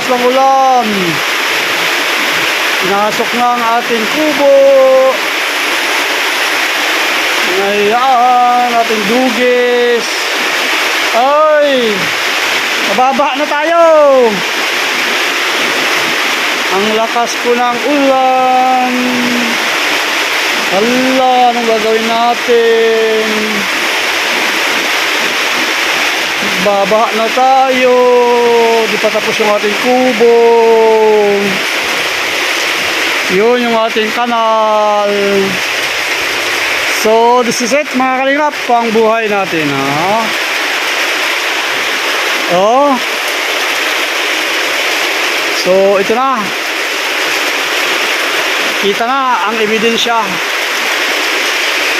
lakas ng ulan. Pinasok na ang ating kubo. Ayan, ating dugis. Ay! Mababa na tayo! Ang lakas po ng ulan. Hala, anong gagawin natin? Baba na tayo. Di pa tapos yung ating kubo. Yun yung ating kanal. So, this is it mga kalingap. Pang buhay natin. Ha? Oh. So, ito na. Kita na ang ebidensya.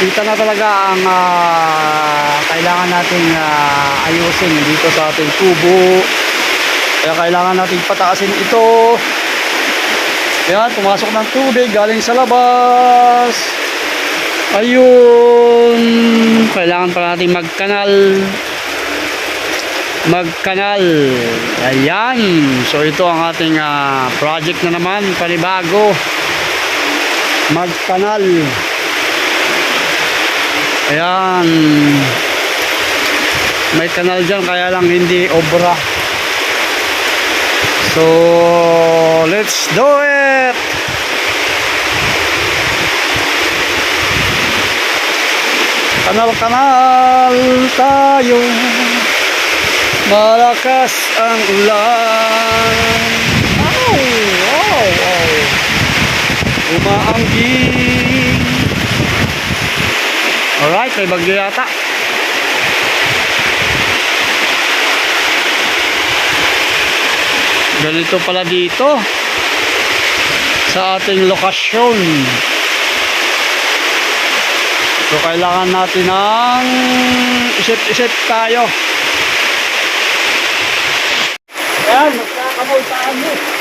Kita na talaga ang ah, kailangan nating ah, ayusin dito sa ating kubo. Kaya kailangan nating pataasin ito. Kaya pumasok ng tubig galing sa labas. Ayun. Kailangan pa natin magkanal. Magkanal. Ayan. So ito ang ating ah, project na naman. Panibago. Magkanal. Ayan. May kanal dyan kaya lang hindi obra. So, let's do it! Kanal-kanal tayo Malakas ang ulan Wow! Wow! Wow! Umaangging Alright, may bagyo yata Ganito pala dito sa ating lokasyon. So kailangan natin ng isip-isip tayo. Ayan, magkakamoy tayo.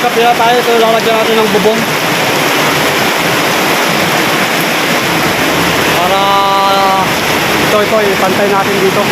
Nagkapira tayo, ito lalagyan natin ng bubong. Para ito, ito, ipantay natin dito.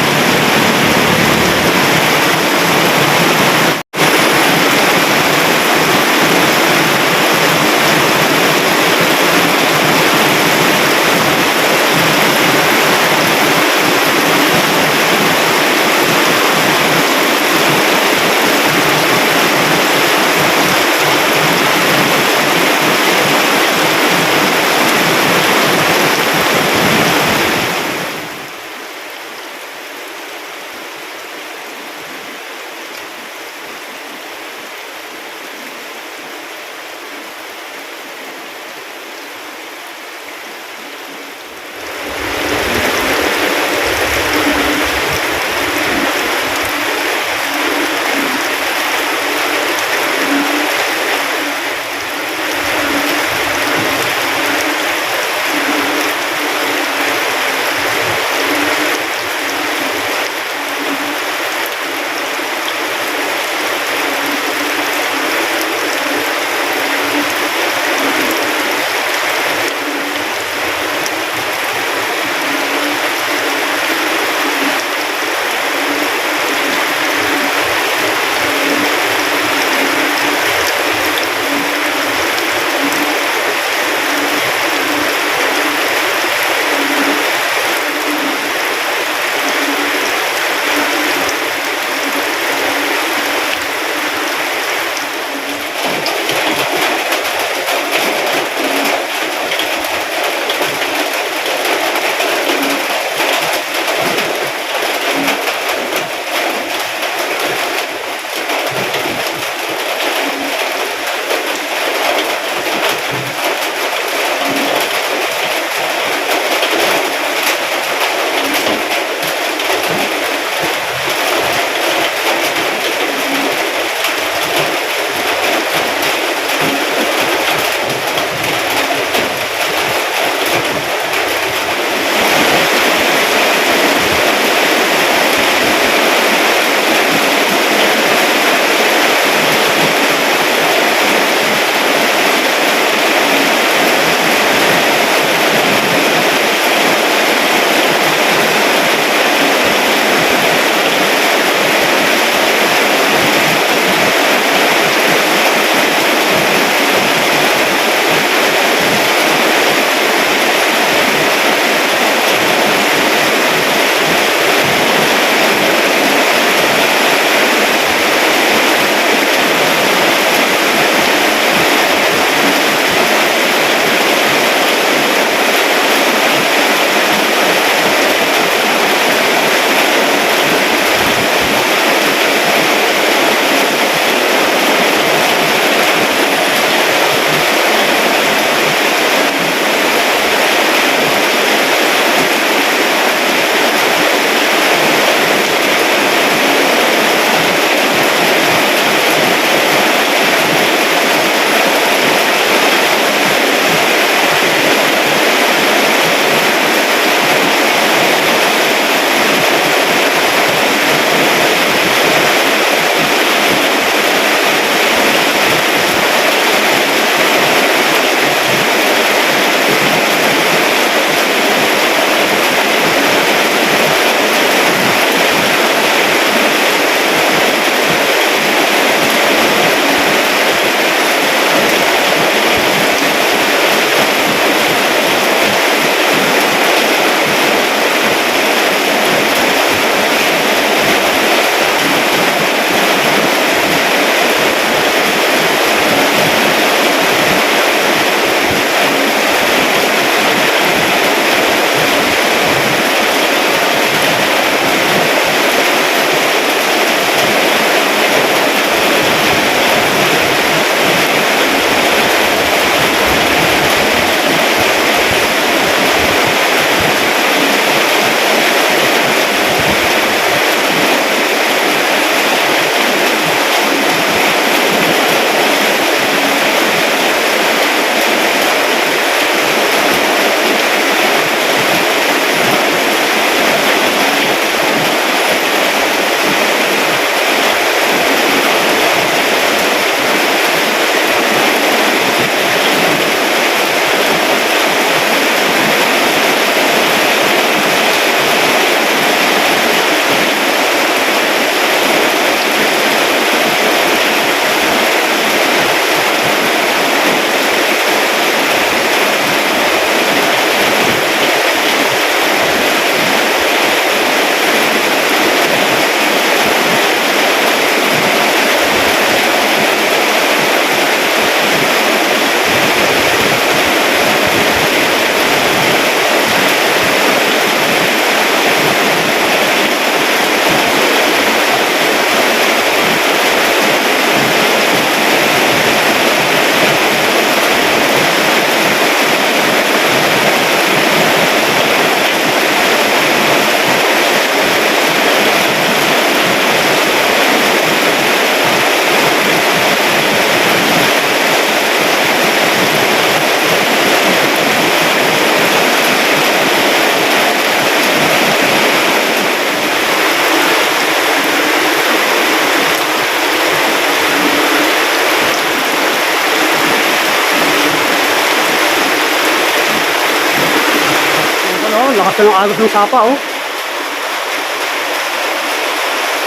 Kita ng agos ng sapa, oh.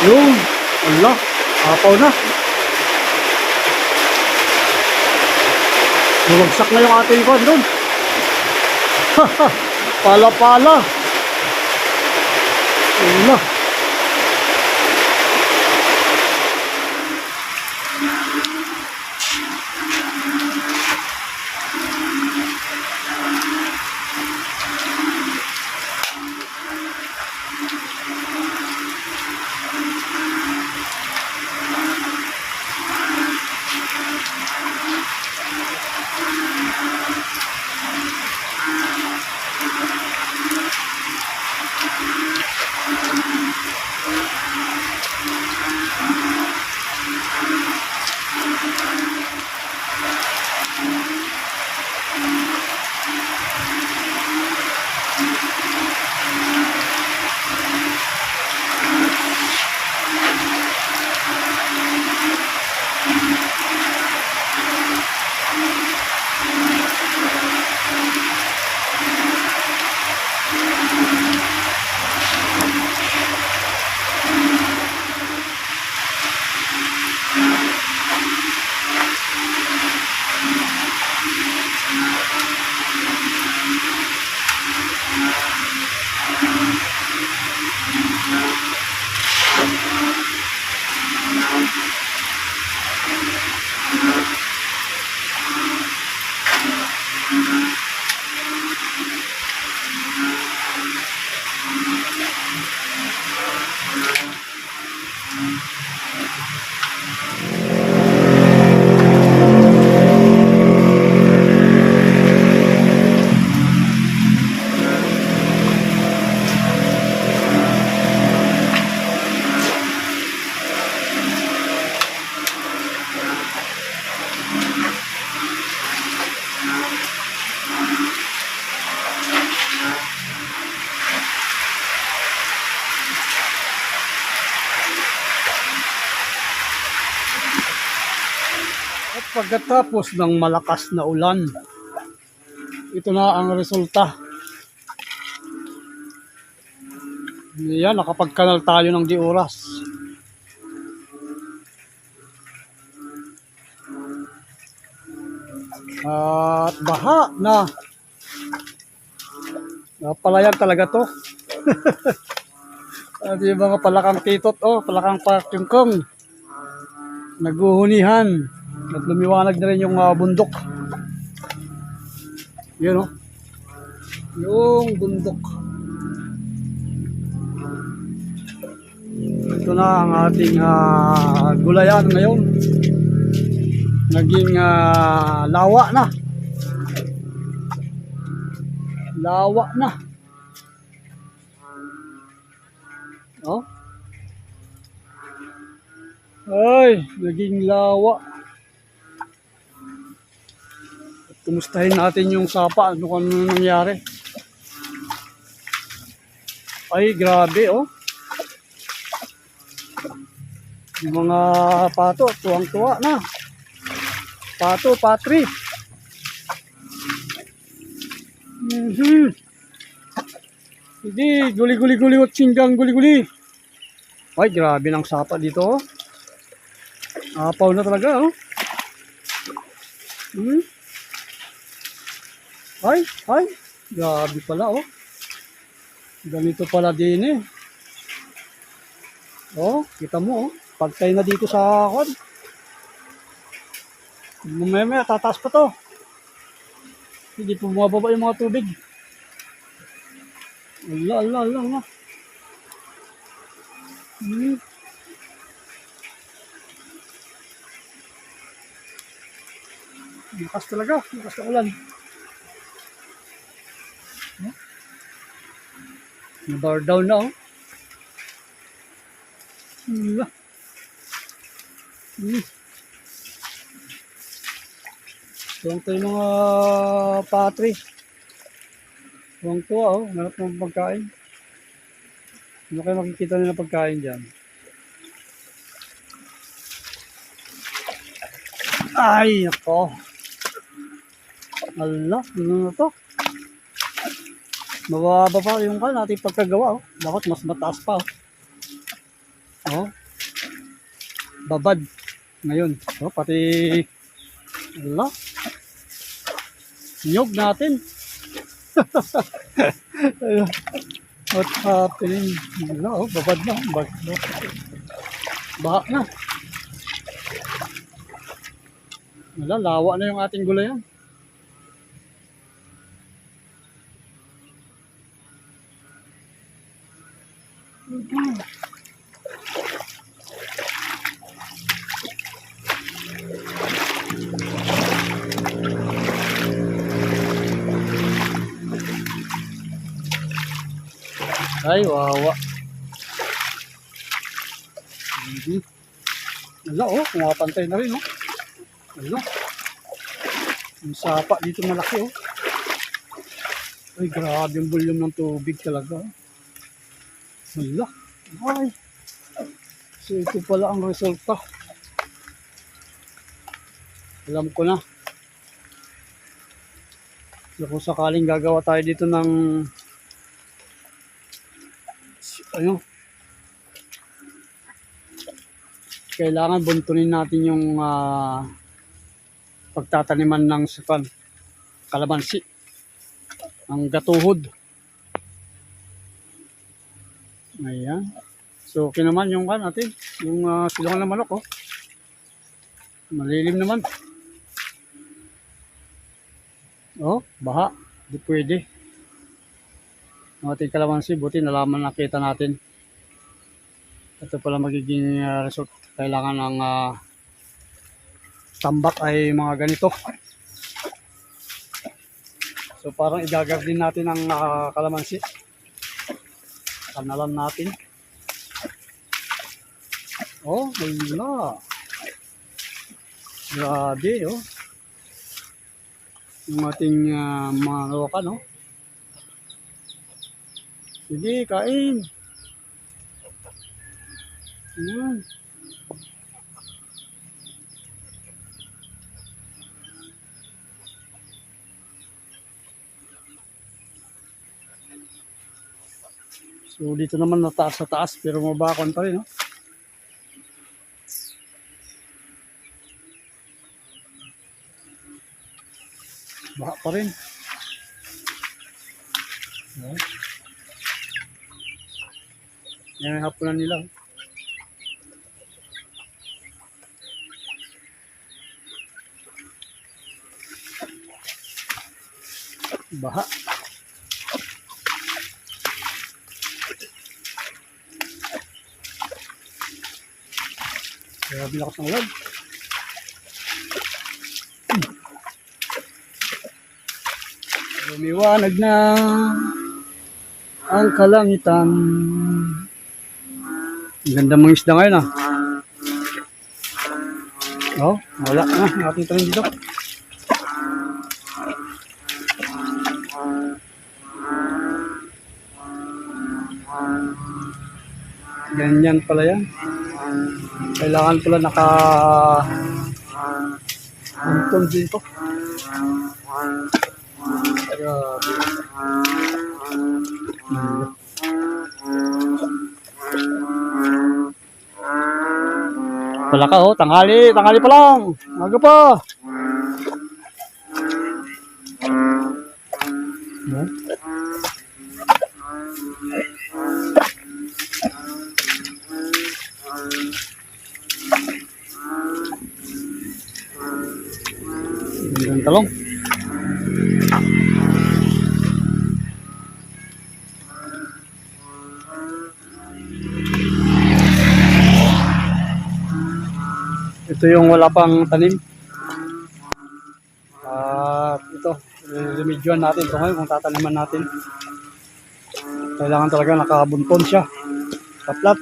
Yung, ala, apaw na. Bumagsak na yung ating kwan doon. Pala-pala. Ala. At pagkatapos ng malakas na ulan, ito na ang resulta. Yan, nakapagkanal tayo ng di oras. At baha na. Napalayan talaga to. At yung mga palakang titot, oh, palakang pakingkong. Naguhunihan. At lumiwanag na rin yung ah, bundok. Yun oh. Yung bundok. Ito na ang ating ah, gulayan ngayon. Naging ah, lawa na. Lawa na. Oh. Ay, naging lawa. Kumustahin natin yung sapa, ano kung ano nangyari. Ay, grabe, oh. Yung mga pato, tuwang-tuwa na. Pato, patri. Mhm. Hindi, guli-guli-guli at singgang guli-guli. Ay, grabe ng sapa dito, oh. Apaw na talaga, oh. Hmm? Ay, ay. Grabe pala, oh. Ganito pala din, eh. Oh, kita mo, oh. Pagkay na dito sa kon. Mamaya, tataas pa to. Hindi po bumababa yung mga tubig. Allah, Allah, Allah, Allah. Hmm. Lakas talaga, lakas na ulan. Bar down na, oh. Allah. Hmm. Tuwang mga patri. Tuwang tuwa, oh. Hanap ng pagkain. Ano kayo makikita nila pagkain dyan? Ay, ako. Allah, ano na to? Mababa pa yung kan natin pagkagawa. Oh. Dapat mas mataas pa. Oh. oh. Babad. Ngayon. Oh, pati wala. Nyog natin. What's happening? Wala, oh, babad na. Baha na. Wala, lawa na yung ating Ay, wawa. Mhm. Wala, oh, kumapantay na rin, oh. Wala. Yung sapa dito malaki, oh. Ay, grabe yung volume ng tubig talaga. oh. Wala. Ay. So, ito pala ang resulta. Alam ko na. So, kung sakaling gagawa tayo dito ng ano kailangan buntunin natin yung ah, pagtataniman ng sukan kalamansi ang gatuhod ayan so okay yung kan natin yung uh, silungan ng manok oh malilim naman oh baha di pwede ang ating kalamansi, buti nalaman nakita natin. Ito pala magiging uh, result. Kailangan ng ah, tambak ay mga ganito. So parang igagar din natin ang ah, kalamansi. Kanalan natin. Oh, wala. Grabe, oh. Yung ating uh, mga loka, no? Sige, kain. Ayan. So dito naman nataas sa taas pero mabakon pa rin, no? Baka pa rin. Yan ang hapunan nila. oh. Baha. Grabe lakas ng ulan. Lumiwanag na ang kalangitan. Ang ganda mga isda ngayon ah. Oh, wala na. Ang ating tanim dito. Ganyan pala yan. Kailangan pala naka Untong dito. Grabe. Wala ka oh, tanghali, tanghali pa lang. Maga pa. Ito yung wala pang tanim. At ito, remedyoan natin ito ngayon kung tataniman natin. Kailangan talaga nakabunton siya. Kaplat.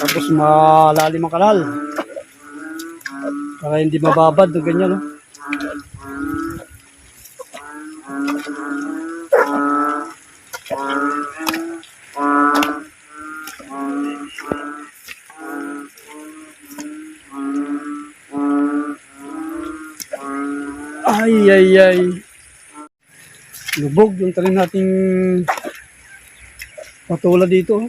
Tapos malalim ang kanal. Para hindi mababad o ganyan. No? Ay, ay, ay. Lubog yung tanim nating patula dito. oh.